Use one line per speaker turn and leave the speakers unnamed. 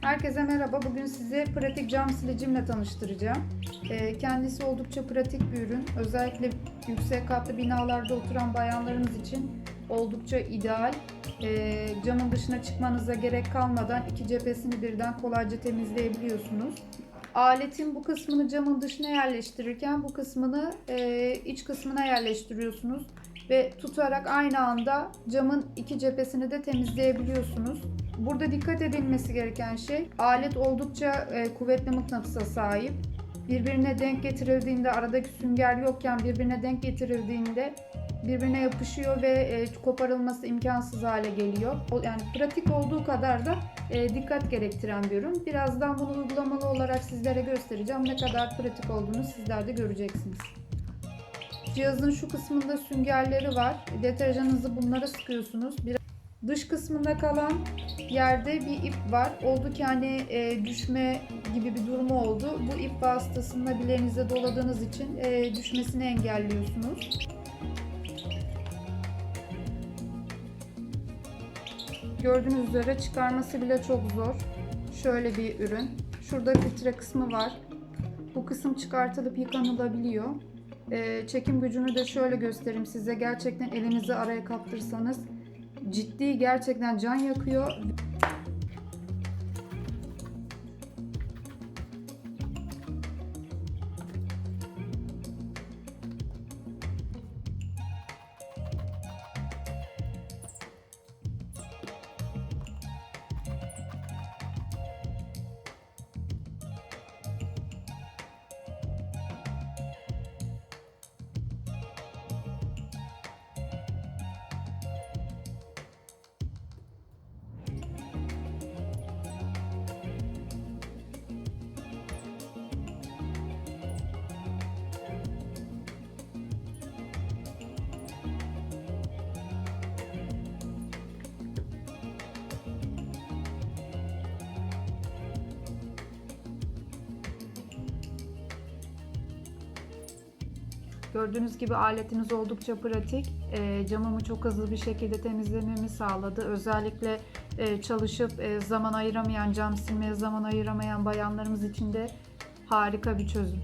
Herkese merhaba. Bugün size pratik cam silicimle tanıştıracağım. Ee, Kendisi oldukça pratik bir ürün. Özellikle yüksek katlı binalarda oturan bayanlarımız için oldukça ideal. Ee, Camın dışına çıkmanıza gerek kalmadan iki cephesini birden kolayca temizleyebiliyorsunuz. Aletin bu kısmını camın dışına yerleştirirken bu kısmını e, iç kısmına yerleştiriyorsunuz ve tutarak aynı anda camın iki cephesini de temizleyebiliyorsunuz. Burada dikkat edilmesi gereken şey alet oldukça e, kuvvetli mıknatısa sahip. Birbirine denk getirildiğinde aradaki sünger yokken birbirine denk getirildiğinde birbirine yapışıyor ve e, koparılması imkansız hale geliyor. Yani pratik olduğu kadar da e, dikkat gerektiren bir ürün. Birazdan bunu uygulamalı olarak sizlere göstereceğim. Ne kadar pratik olduğunu sizler de göreceksiniz. Cihazın şu kısmında süngerleri var. Deterjanınızı bunlara sıkıyorsunuz. Bir Dış kısmında kalan yerde bir ip var. Oldu ki hani e, düşme gibi bir durumu oldu. Bu ip vasıtasıyla bileğinize doladığınız için e, düşmesini engelliyorsunuz. Gördüğünüz üzere çıkarması bile çok zor. Şöyle bir ürün. Şurada filtre kısmı var. Bu kısım çıkartılıp yıkanılabiliyor. E, çekim gücünü de şöyle göstereyim size. Gerçekten elinizi araya kaptırsanız ciddi gerçekten can yakıyor. Gördüğünüz gibi aletiniz oldukça pratik. E, camımı çok hızlı bir şekilde temizlememi sağladı. Özellikle e, çalışıp e, zaman ayıramayan, cam silmeye zaman ayıramayan bayanlarımız için de harika bir çözüm.